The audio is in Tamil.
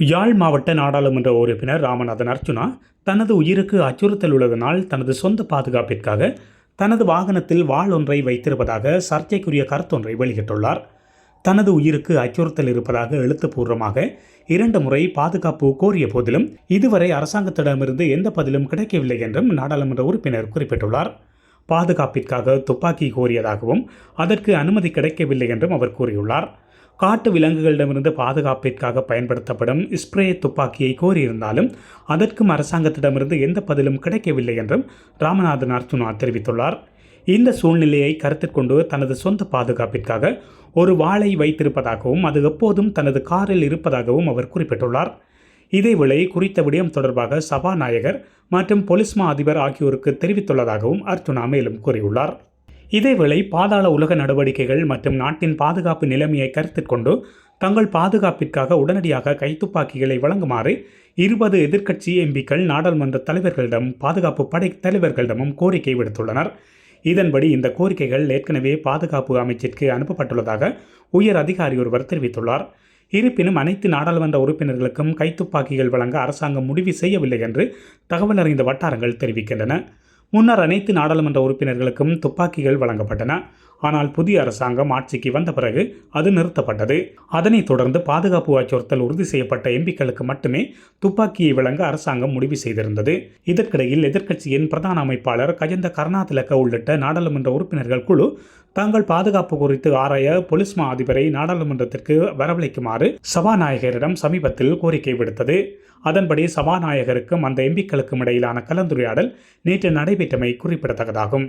யாழ் மாவட்ட நாடாளுமன்ற உறுப்பினர் ராமநாதன் அர்ச்சுனா தனது உயிருக்கு அச்சுறுத்தல் உள்ளதனால் தனது சொந்த பாதுகாப்பிற்காக தனது வாகனத்தில் வாள் ஒன்றை வைத்திருப்பதாக சர்ச்சைக்குரிய கருத்தொன்றை வெளியிட்டுள்ளார். தனது உயிருக்கு அச்சுறுத்தல் இருப்பதாக எழுத்துப்பூர்வமாக இரண்டு முறை பாதுகாப்பு கோரிய போதிலும் இதுவரை அரசாங்கத்திடமிருந்து எந்த பதிலும் கிடைக்கவில்லை என்றும் நாடாளுமன்ற உறுப்பினர் குறிப்பிட்டுள்ளார். பாதுகாப்பிற்காக துப்பாக்கி கோரியதாகவும் அதற்கு அனுமதி கிடைக்கவில்லை என்றும் அவர் கூறியுள்ளார். காட்டு விலங்குகளிடமிருந்து பாதுகாப்பிற்காக பயன்படுத்தப்படும் ஸ்ப்ரே துப்பாக்கியை கோரியிருந்தாலும் அதற்கும் அரசாங்கத்திடமிருந்து எந்த பதிலும் கிடைக்கவில்லை என்றும் ராமநாதன் அர்ஜுனா தெரிவித்துள்ளார். இந்த சூழ்நிலையை கருத்தில் கொண்டு தனது சொந்த பாதுகாப்பிற்காக ஒரு வாளை வைத்திருப்பதாகவும் அது எப்போதும் தனது காரில் இருப்பதாகவும் அவர் குறிப்பிட்டுள்ளார். இதேவேளை குறித்த விடயம் தொடர்பாக சபாநாயகர் மற்றும் பொலிஸ்மா அதிபர் ஆகியோருக்கு தெரிவித்துள்ளதாகவும் அர்ஜுனா மேலும் கூறியுள்ளார். இதேவேளை பாதாள உலக நடவடிக்கைகள் மற்றும் நாட்டின் பாதுகாப்பு நிலைமையை கருத்தில் கொண்டு தங்கள் பாதுகாப்பிற்காக உடனடியாக கைத்துப்பாக்கிகளை வழங்குமாறு இருபது எதிர்க்கட்சி எம்பிக்கள் நாடாளுமன்ற தலைவர்களிடம் பாதுகாப்பு படை தலைவர்களிடமும் கோரிக்கை விடுத்துள்ளனர். இதன்படி இந்த கோரிக்கைகள் ஏற்கனவே பாதுகாப்பு அமைச்சிற்கு அனுப்பப்பட்டுள்ளதாக உயர் அதிகாரி ஒருவர் தெரிவித்துள்ளார். இருப்பினும் அனைத்து நாடாளுமன்ற உறுப்பினர்களுக்கும் கைத்துப்பாக்கிகள் வழங்க அரசாங்கம் முடிவு செய்யவில்லை என்று தகவல் அறிந்த வட்டாரங்கள் தெரிவிக்கின்றன. முன்னர் அனைத்து நாடாளுமன்ற உறுப்பினர்களுக்கும் துப்பாக்கிகள் வழங்கப்பட்டன. ஆனால் புதிய அரசாங்கம் ஆட்சிக்கு வந்த பிறகு அது நிறுத்தப்பட்டது. அதனைத் தொடர்ந்து பாதுகாப்பு அச்சுறுத்தல் உறுதி செய்யப்பட்ட எம்பிக்களுக்கு மட்டுமே துப்பாக்கியை வழங்க அரசாங்கம் முடிவு செய்திருந்தது. இதற்கிடையில் எதிர்க்கட்சியின் பிரதான அமைப்பாளர் கஜந்த கருணாதிலக்க உள்ளிட்ட நாடாளுமன்ற உறுப்பினர்கள் குழு தாங்கள் பாதுகாப்பு குறித்து ஆராய போலீஸ் மா அதிபரை நாடாளுமன்றத்திற்கு வரவழைக்குமாறு சபாநாயகரிடம் சமீபத்தில் கோரிக்கை விடுத்தது. அதன்படி சபாநாயகருக்கும் அந்த எம்பிக்களுக்கும் இடையிலான கலந்துரையாடல் நேற்று நடைபெற்றமை குறிப்பிடத்தக்கதாகும்.